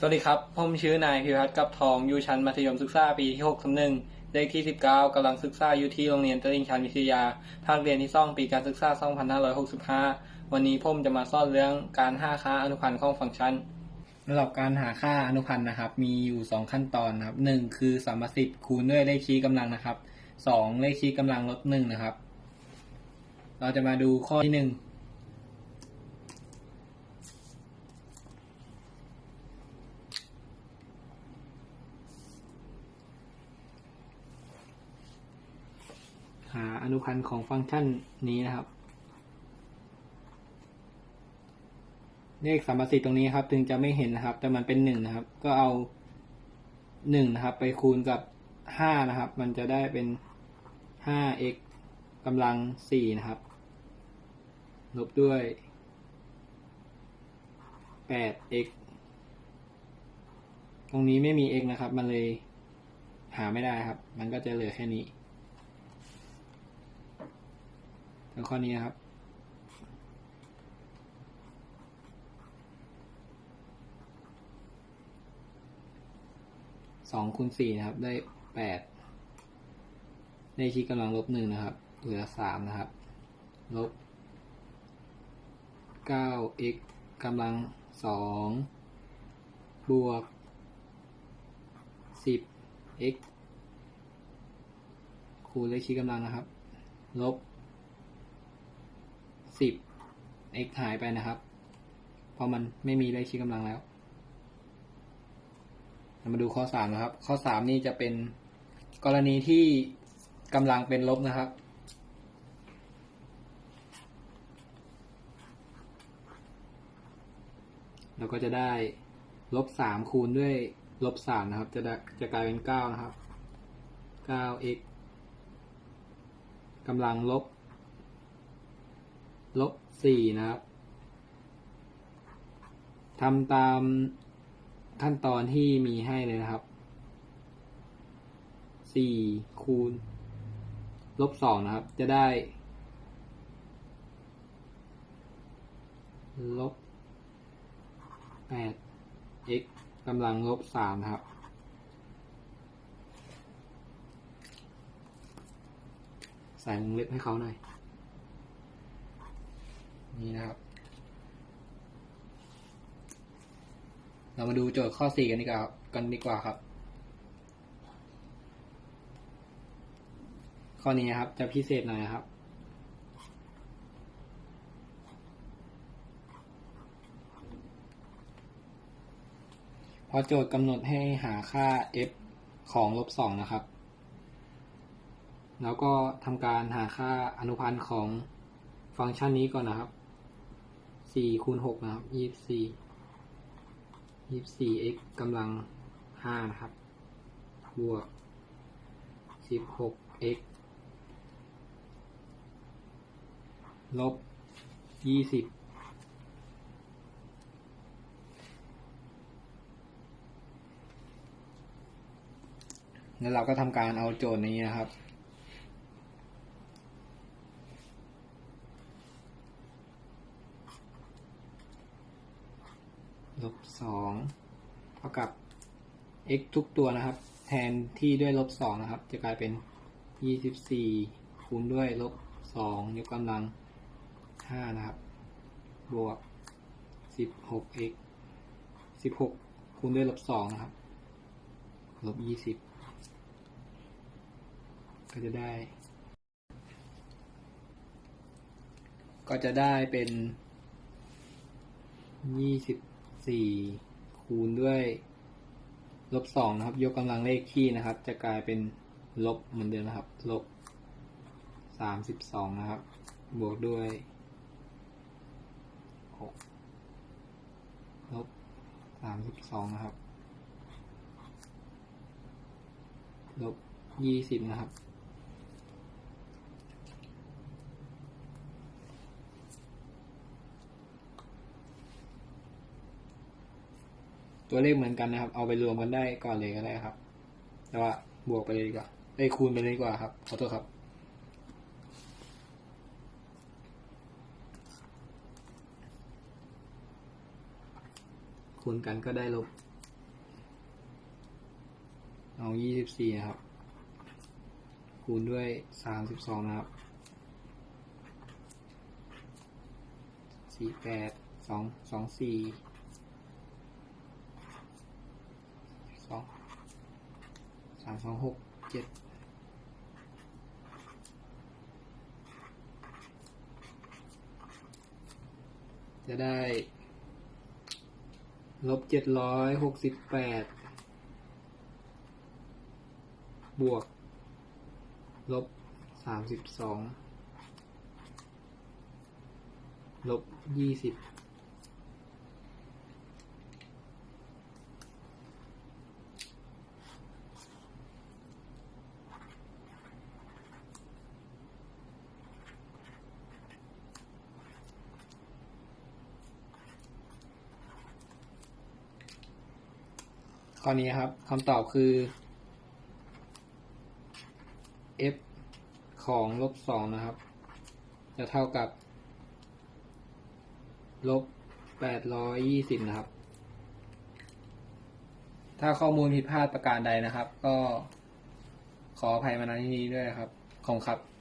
สวัสดีครับ ผมชื่อนายพิพัฒน์กับทองอยู่ชั้นมัธยมศึกษาปีที่6ทับหนึ่งเลขที่ 19กำลังศึกษาอยู่ที่โรงเรียนตลิ่งชันวิทยา ภาคเรียนที่สองปีการศึกษา 2565 วันนี้ผมจะมาสอนเรื่องการหาค่าอนุพันธ์ของฟังก์ชันสำหรับการหาค่าอนุพันธ์นะครับ มีอยู่ 2 ขั้นตอนนะครับ1คือสามสิบคูณด้วยเลขชี้กำลังนะครับ 2 เลขชี้กำลังลบ1นะครับ เราจะมาดูข้อที่ 1 หาอนุพันธ์ของฟังก์ชันนี้นะครับ เลขสามสิบตรงนี้ครับ ถึงจะไม่เห็นนะครับ แต่มันเป็นหนึ่งนะครับ ก็เอาหนึ่งนะครับ ไปคูณกับห้านะครับ มันจะได้เป็นห้า x กำลังสี่นะครับ ลบด้วยแปด x ตรงนี้ไม่มี x นะครับ มันเลยหาไม่ได้ครับ มันก็จะเหลือแค่นี้ แล้วข้อนี้ครับ สองคูณสี่นะครับ ได้แปดเลขที่กำลังลบหนึ่งนะครับ เหลือสามนะครับ ลบเก้า x กำลังสองบวกสิบ x คูณเลขชี้กำลังนะครับ ลบ สิบ x หายไปนะครับ เพราะมันไม่มีเลขชี้กำลังแล้วเรามาดูข้อสามนะครับ ข้อสามนี่จะเป็นกรณีที่กำลังเป็นลบนะครับ เราก็จะได้ลบสามคูณด้วยลบสามนะครับ จะได้จะกลายเป็นเก้านะครับเก้า x กำลังลบ ลบสี่นะครับทำตามขั้นตอนที่มีให้เลยนะครับสี่คูณลบสองนะครับ จะได้ ลบแปด x กำลังลบสามครับใส่วงเล็บให้เขาหน่อย นี่นะครับ เรามาดูโจทย์ข้อสี่กันดีกว่าครับกันดีกว่าครับ ข้อนี้นะครับ จะพิเศษหน่อยนะครับพอโจทย์กำหนดให้หาค่า f ของลบสองนะครับ แล้วก็ทำการหาค่าอนุพันธ์ของฟังก์ชันนี้ก่อนนะครับ สี่คูณหกนะครับยี่สี่ยี่สี่ x กำลังห้านะครับ บวกสิบหก x ลบยี่สิบแล้วเราก็ทำการเอาโจทย์นี้นะครับ ลบสองเท่ากับ x ทุกตัวนะครับ แทนที่ด้วยลบสองนะครับ จะกลายเป็นยี่สิบสี่คูณด้วยลบสองยกกำลังห้านะครับ บวกสิบหก x สิบหกคูณด้วยลบสองนะครับ ลบยี่สิบก็จะได้ ก็จะได้เป็นยี่สิบ สี่คูณด้วยลบสองนะครับ ยกกำลังเลขคี่นะครับ จะกลายเป็นลบเหมือนเดิมนะครับ ลบสามสิบสองนะครับ บวกด้วยหกลบสามสิบสองนะครับ ลบยี่สิบนะครับ ตัวเลขเหมือนกันนะครับ เอาไปรวมกันได้ก่อนเลยก็ได้ครับ แต่ว่าบวกไปเลยดีกว่าได้คูณไปเลยดีกว่าครับ ขอโทษครับ คูณกันก็ได้ลบ เอายี่สิบสี่นะครับ คูณด้วยสามสิบสองนะครับสี่แปดสองสองสี่อง สามสองหกเจ็ดจะได้ลบเจ็ดร้อยหกสิบแปดบวก ลบสามสิบสองลบยี่สิบ ข้อนี้ครับคำตอบคือ f ของลบสองนะครับ จะเท่ากับลบแปดร้อยยี่สิบนะครับ ถ้าข้อมูลผิดพลาดประการใดนะครับ ก็ขออภัยมาณที่นี้ด้วยนะครับขอบคุณครับ